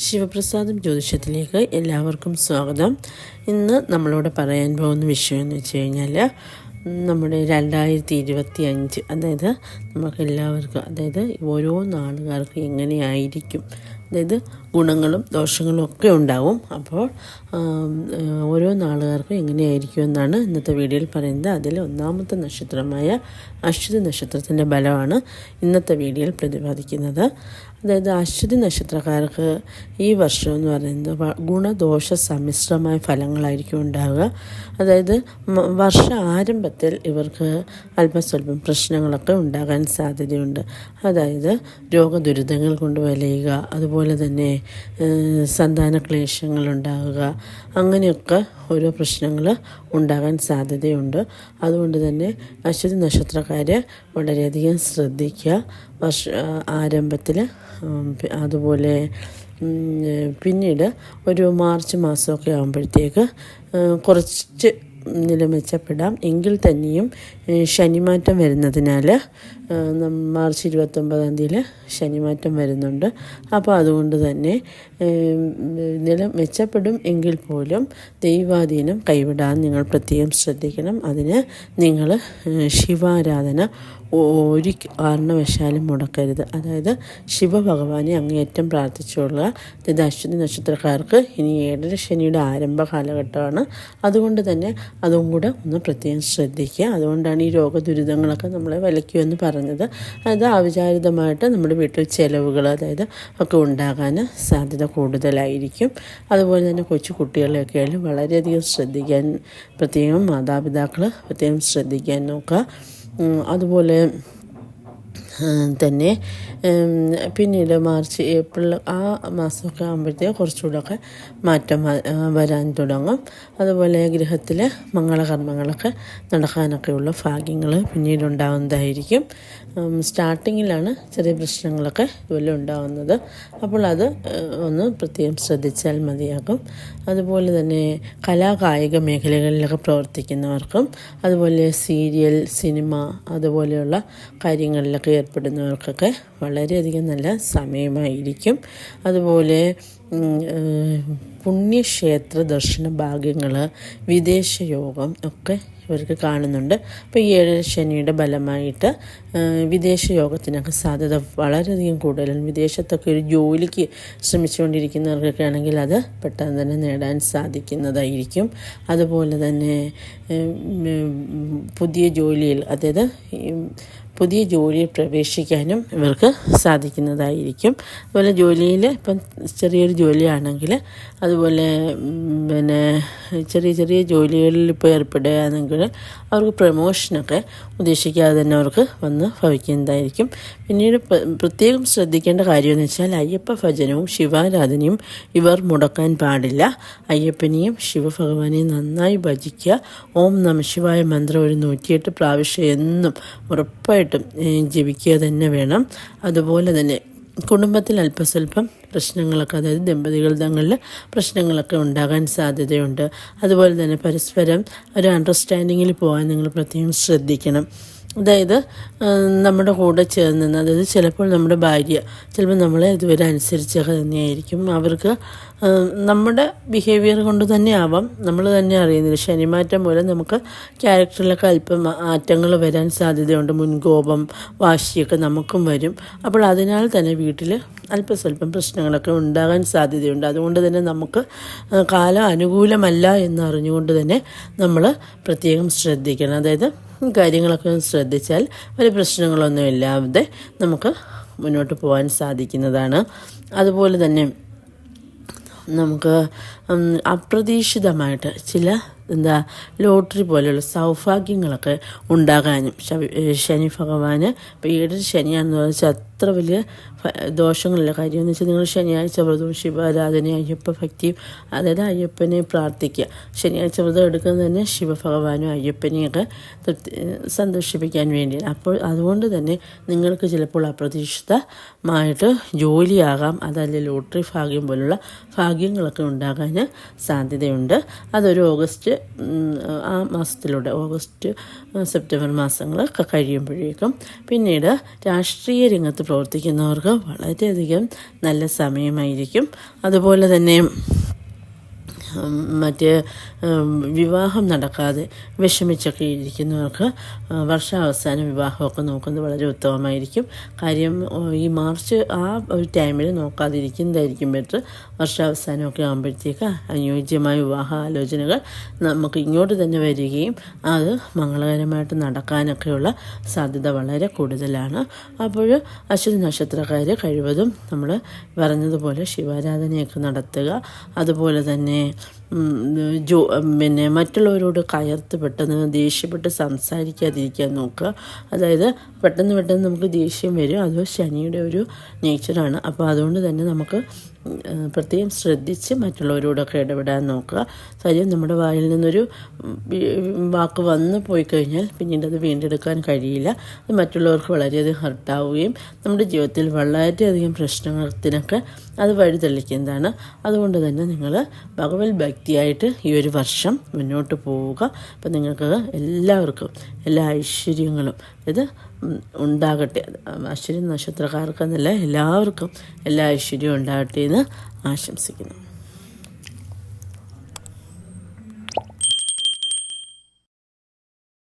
ശിവപ്രസാദം ജ്യോതിഷത്തിലേക്ക് എല്ലാവർക്കും സ്വാഗതം. ഇന്ന് നമ്മളോട് പറയാൻ പോകുന്ന വിഷയം എന്ന് വെച്ച് കഴിഞ്ഞാൽ നമ്മുടെ രണ്ടായിരത്തി ഇരുപത്തി അഞ്ച് അതായത് നമുക്ക് എല്ലാവർക്കും അതായത് ഓരോ നാളുകാർക്ക് എങ്ങനെയായിരിക്കും അതായത് ഗുണങ്ങളും ദോഷങ്ങളും ഒക്കെ ഉണ്ടാവും. അപ്പോൾ ഓരോ നാളുകാർക്കും എങ്ങനെയായിരിക്കും എന്നാണ് ഇന്നത്തെ വീഡിയോയിൽ പറയുന്നത്. അതിൽ ഒന്നാമത്തെ നക്ഷത്രമായ അശ്വതി നക്ഷത്രത്തിന്റെ ബലമാണ് ഇന്നത്തെ വീഡിയോയിൽ പ്രതിപാദിക്കുന്നത്. അതായത് അശ്വതി നക്ഷത്രക്കാർക്ക് ഈ വർഷം എന്ന് പറയുന്നത് ഗുണദോഷ സമ്മിശ്രമായ ഫലങ്ങളായിരിക്കും ഉണ്ടാവുക. അതായത് വർഷ ആരംഭത്തിൽ ഇവർക്ക് അല്പസ്വല്പം പ്രശ്നങ്ങളൊക്കെ ഉണ്ടാകാൻ സാധ്യതയുണ്ട്. അതായത് രോഗദുരിതങ്ങൾ കൊണ്ട് വലയുക അതുപോലെ തന്നെ സന്താന ക്ലേശങ്ങൾ ഉണ്ടാകുക അങ്ങനെയൊക്കെ ഓരോ പ്രശ്നങ്ങൾ ഉണ്ടാകാൻ സാധ്യതയുണ്ട്. അതുകൊണ്ട് തന്നെ അശ്വതി നക്ഷത്രക്കാർ വളരെയധികം ശ്രദ്ധിക്കുക. വർഷ ആരംഭത്തിൽ അതുപോലെ പിന്നീട് ഒരു മാർച്ച് മാസമൊക്കെ ആകുമ്പോഴത്തേക്ക് കുറച്ച് നില മെച്ചപ്പെടാം എങ്കിൽ തന്നെയും ശനിമാറ്റം വരുന്നതിനാൽ മാർച്ച് ഇരുപത്തൊമ്പതാം തീയതി ശനിമാറ്റം വരുന്നുണ്ട്. അപ്പോൾ അതുകൊണ്ട് തന്നെ നില മെച്ചപ്പെടും എങ്കിൽ പോലും ദൈവാധീനം കൈവിടാൻ നിങ്ങൾ പ്രത്യേകം ശ്രദ്ധിക്കണം. അതിന് നിങ്ങൾ ശിവാരാധന ഒരു കാരണവശാലും മുടക്കരുത്. അതായത് ശിവഭഗവാനെ അങ്ങേയറ്റം പ്രാർത്ഥിച്ചുകൊള്ളുക. ഇത് അശ്വതി നക്ഷത്രക്കാർക്ക് ഇനി ഏഴര ശനിയുടെ ആരംഭ കാലഘട്ടമാണ്. അതുകൊണ്ട് തന്നെ അതും കൂടെ ഒന്ന് പ്രത്യേകം ശ്രദ്ധിക്കുക. അതുകൊണ്ടാണ് ഈ രോഗദുരിതങ്ങളൊക്കെ നമ്മളെ വലയ്ക്കുമെന്ന് പറഞ്ഞത്. അത് ആവിചാരിതമായിട്ട് നമ്മുടെ വീട്ടിൽ ചിലവുകൾ അതായത് ഒക്കെ ഉണ്ടാകാൻ സാധ്യത കൂടുതലായിരിക്കും. അതുപോലെ തന്നെ കൊച്ചു കുട്ടികളെയൊക്കെ ആയാലും വളരെയധികം ശ്രദ്ധിക്കാൻ പ്രത്യേകം മാതാപിതാക്കൾ പ്രത്യേകം ശ്രദ്ധിക്കാൻ നോക്കുക. അതുപോലെ തന്നെ. പിന്നീട് മാർച്ച് ഏപ്രിൽ ആ മാസമൊക്കെ ആകുമ്പോഴത്തേക്ക് കുറച്ചുകൂടെയൊക്കെ മാറ്റം വരാൻ തുടങ്ങും. അതുപോലെ ഗൃഹത്തിൽ മംഗളകർമ്മങ്ങളൊക്കെ നടക്കാനൊക്കെയുള്ള ഭാഗ്യങ്ങൾ പിന്നീട് ഉണ്ടാകുന്നതായിരിക്കും സ്റ്റാർട്ടിങ്ങിലാണ് ചെറിയ പ്രശ്നങ്ങളൊക്കെ ഇതുപോലെ ഉണ്ടാകുന്നത് അപ്പോൾ അത് ഒന്ന് പ്രത്യേകം ശ്രദ്ധിച്ചാൽ മതിയാകും. അതുപോലെ തന്നെ കലാകായിക മേഖലകളിലൊക്കെ പ്രവർത്തിക്കുന്നവർക്കും അതുപോലെ സീരിയൽ സിനിമ അതുപോലെയുള്ള കാര്യങ്ങളിലൊക്കെ ഏർപ്പെടുന്നവർക്കൊക്കെ വളരെയധികം നല്ല സമയമായിരിക്കും. അതുപോലെ പുണ്യക്ഷേത്ര ദർശന ഭാഗ്യങ്ങൾ വിദേശ യോഗം ഒക്കെ ഇവർക്ക് കാണുന്നുണ്ട്. അപ്പോൾ ഈ ഏഴര ശനിയുടെ ഫലമായിട്ട് വിദേശ യോഗത്തിനൊക്കെ സാധ്യത വളരെയധികം കൂടുതലാണ്. വിദേശത്തൊക്കെ ഒരു ജോലിക്ക് ശ്രമിച്ചുകൊണ്ടിരിക്കുന്നവർക്കൊക്കെ ആണെങ്കിൽ അത് പെട്ടെന്ന് തന്നെ നേടാൻ സാധിക്കുന്നതായിരിക്കും. അതുപോലെ തന്നെ പുതിയ ജോലിയിൽ അതായത് പുതിയ ജോലിയിൽ പ്രവേശിക്കാനും ഇവർക്ക് സാധിക്കുന്നതായിരിക്കും. അതുപോലെ ജോലിയിൽ ഇപ്പം ചെറിയൊരു ജോലിയാണെങ്കിൽ അതുപോലെ പിന്നെ ചെറിയ ചെറിയ ജോലികളിൽ ഇപ്പോൾ ഏർപ്പെടുകയാണെങ്കിൽ അവർക്ക് പ്രമോഷനൊക്കെ ഉദ്ദേശിക്കാതെ തന്നെ അവർക്ക് വന്ന് ഭവിക്കുന്നതായിരിക്കും. പിന്നീട് പ്രത്യേകം ശ്രദ്ധിക്കേണ്ട കാര്യമെന്ന് വെച്ചാൽ അയ്യപ്പ ഭജനവും ശിവാരാധനയും ഇവർ മുടക്കാൻ പാടില്ല. അയ്യപ്പനെയും ശിവഭഗവാനെയും നന്നായി ഭജിക്കുക. ഓം നമ ശിവായ മന്ത്രം ഒരു നൂറ്റിയെട്ട് പ്രാവശ്യം എന്നും ഉറപ്പായിട്ടും ജപിക്കുക തന്നെ വേണം. അതുപോലെ തന്നെ കുടുംബത്തിൽ അല്പസ്വല്പം പ്രശ്നങ്ങളൊക്കെ അതായത് ദമ്പതികൾ തങ്ങളിൽ പ്രശ്നങ്ങളൊക്കെ ഉണ്ടാകാൻ സാധ്യതയുണ്ട്. അതുപോലെ തന്നെ പരസ്പരം ഒരു അണ്ടർസ്റ്റാൻഡിങ്ങിൽ പോകാൻ നിങ്ങൾ പ്രത്യേകം ശ്രദ്ധിക്കണം. അതായത് നമ്മുടെ കൂടെ ചേർന്ന് നിന്ന് അതായത് ചിലപ്പോൾ നമ്മുടെ ഭാര്യ ചിലപ്പോൾ നമ്മളെ ഇതുവരെ അനുസരിച്ചൊക്കെ തന്നെയായിരിക്കും. അവർക്ക് നമ്മുടെ ബിഹേവിയർ കൊണ്ട് തന്നെ ആവാം നമ്മൾ തന്നെ അറിയുന്നില്ല ശനിമാറ്റം മൂലം നമുക്ക് ക്യാരക്ടറിലൊക്കെ അല്പം മാറ്റങ്ങൾ വരാൻ സാധ്യതയുണ്ട്. മുൻകോപം വാശിയൊക്കെ നമുക്കും വരും. അപ്പോൾ അതിനാൽ തന്നെ വീട്ടിൽ അല്പസ്വല്പം പ്രശ്നങ്ങളൊക്കെ ഉണ്ടാകാൻ സാധ്യതയുണ്ട്. അതുകൊണ്ട് തന്നെ നമുക്ക് കാലം അനുകൂലമല്ല എന്നറിഞ്ഞുകൊണ്ട് തന്നെ നമ്മൾ പ്രത്യേകം ശ്രദ്ധിക്കണം. അതായത് കാര്യങ്ങളൊക്കെ ഒന്ന് ശ്രദ്ധിച്ചാൽ ഒരു പ്രശ്നങ്ങളൊന്നും ഇല്ലാതെ നമുക്ക് മുന്നോട്ട് പോകാൻ സാധിക്കുന്നതാണ്. അതുപോലെ തന്നെ നമുക്ക് അപ്രതീക്ഷിതമായിട്ട് ചില എന്താ ലോട്ടറി പോലെയുള്ള സൗഭാഗ്യങ്ങളൊക്കെ ഉണ്ടാകാനും ശനി ഭഗവാന്. ഇപ്പോൾ ഏഴര ശനിയാണെന്ന് വെച്ചാൽ അത്ര വലിയ ദോഷങ്ങളില്ല. കാര്യം എന്ന് വെച്ചാൽ നിങ്ങൾ ശനിയാഴ്ച വ്രതവും ശിവാരാധനയും അയ്യപ്പ ഭക്തിയും അതായത് അയ്യപ്പനെ പ്രാർത്ഥിക്കുക. ശനിയാഴ്ച വ്രതം എടുക്കുന്നത് തന്നെ ശിവഭഗവാനും അയ്യപ്പനെയൊക്കെ തൃപ്തി സന്തോഷിപ്പിക്കാൻ വേണ്ടിയാണ് അപ്പോൾ അതുകൊണ്ട് തന്നെ നിങ്ങൾക്ക് ചിലപ്പോൾ അപ്രതീക്ഷിതമായിട്ട് ജോലിയാകാം. അതല്ല ലോട്ടറി ഭാഗ്യം പോലുള്ള ഭാഗ്യങ്ങളൊക്കെ ഉണ്ടാകാൻ സാധ്യതയുണ്ട്. അതൊരു ഓഗസ്റ്റ് ഓഗസ്റ്റ് ആ മാസത്തിലൂടെ ഓഗസ്റ്റ് സെപ്റ്റംബർ മാസങ്ങളൊക്കെ കഴിയുമ്പോഴേക്കും പിന്നീട് രാഷ്ട്രീയ രംഗത്ത് പ്രവർത്തിക്കുന്നവർക്ക് വളരെയധികം നല്ല സമയമായിരിക്കും. അതുപോലെ തന്നെ മറ്റ് വിവാഹം നടക്കാതെ വിഷമിച്ചൊക്കെ ഇരിക്കുന്നവർക്ക് വർഷാവസാന വിവാഹമൊക്കെ നോക്കുന്നത് വളരെ ഉത്തമമായിരിക്കും. കാര്യം ഈ മാർച്ച് ആ ഒരു ടൈമിൽ നോക്കാതിരിക്കുന്നതായിരിക്കും ബെറ്റർ വർഷാവസാനമൊക്കെ ആകുമ്പോഴത്തേക്ക് അനുയോജ്യമായ വിവാഹ ആലോചനകൾ നമുക്ക് ഇങ്ങോട്ട് തന്നെ വരികയും അത് മംഗളകരമായിട്ട് നടക്കാനൊക്കെയുള്ള സാധ്യത വളരെ കൂടുതലാണ്. അപ്പോൾ അശ്വതി നക്ഷത്രക്കാർ കഴിവതും നമ്മൾ പറഞ്ഞതുപോലെ ശിവാരാധനയൊക്കെ നടത്തുക. അതുപോലെ തന്നെ ജോ പിന്നെ മറ്റുള്ളവരോട് കയർത്ത് പെട്ടെന്ന് ദേഷ്യപ്പെട്ട് സംസാരിക്കാതിരിക്കാൻ നോക്കുക. അതായത് പെട്ടെന്ന് പെട്ടെന്ന് നമുക്ക് ദേഷ്യം വരും. അത് ശനിയുടെ ഒരു നേച്ചറാണ് അപ്പോൾ അതുകൊണ്ട് തന്നെ നമുക്ക് പ്രത്യേകം ശ്രദ്ധിച്ച് മറ്റുള്ളവരോടൊക്കെ ഇടപെടാൻ നോക്കുക. കാര്യം നമ്മുടെ വായിൽ നിന്നൊരു വാക്ക് വന്നു പോയി കഴിഞ്ഞാൽ പിന്നീട് അത് വീണ്ടെടുക്കാൻ കഴിയില്ല. അത് മറ്റുള്ളവർക്ക് വളരെയധികം ഹർട്ടാവുകയും നമ്മുടെ ജീവിതത്തിൽ വളരെയധികം പ്രശ്നത്തിനൊക്കെ അത് വഴിതെളിക്കുന്നതാണ് അതുകൊണ്ട് തന്നെ നിങ്ങൾ ഭഗവത് ഭക്തിയായിട്ട് ഈ ഒരു വർഷം മുന്നോട്ട് പോവുക. അപ്പം നിങ്ങൾക്ക് എല്ലാവർക്കും എല്ലാ ഐശ്വര്യങ്ങളും ഇത് ഉണ്ടാകട്ടെ. അശ്വരി നക്ഷത്രക്കാർക്കെന്നല്ല എല്ലാവർക്കും എല്ലാ ഐശ്വര്യവും ഉണ്ടാകട്ടെ എന്ന് ആശംസിക്കുന്നു.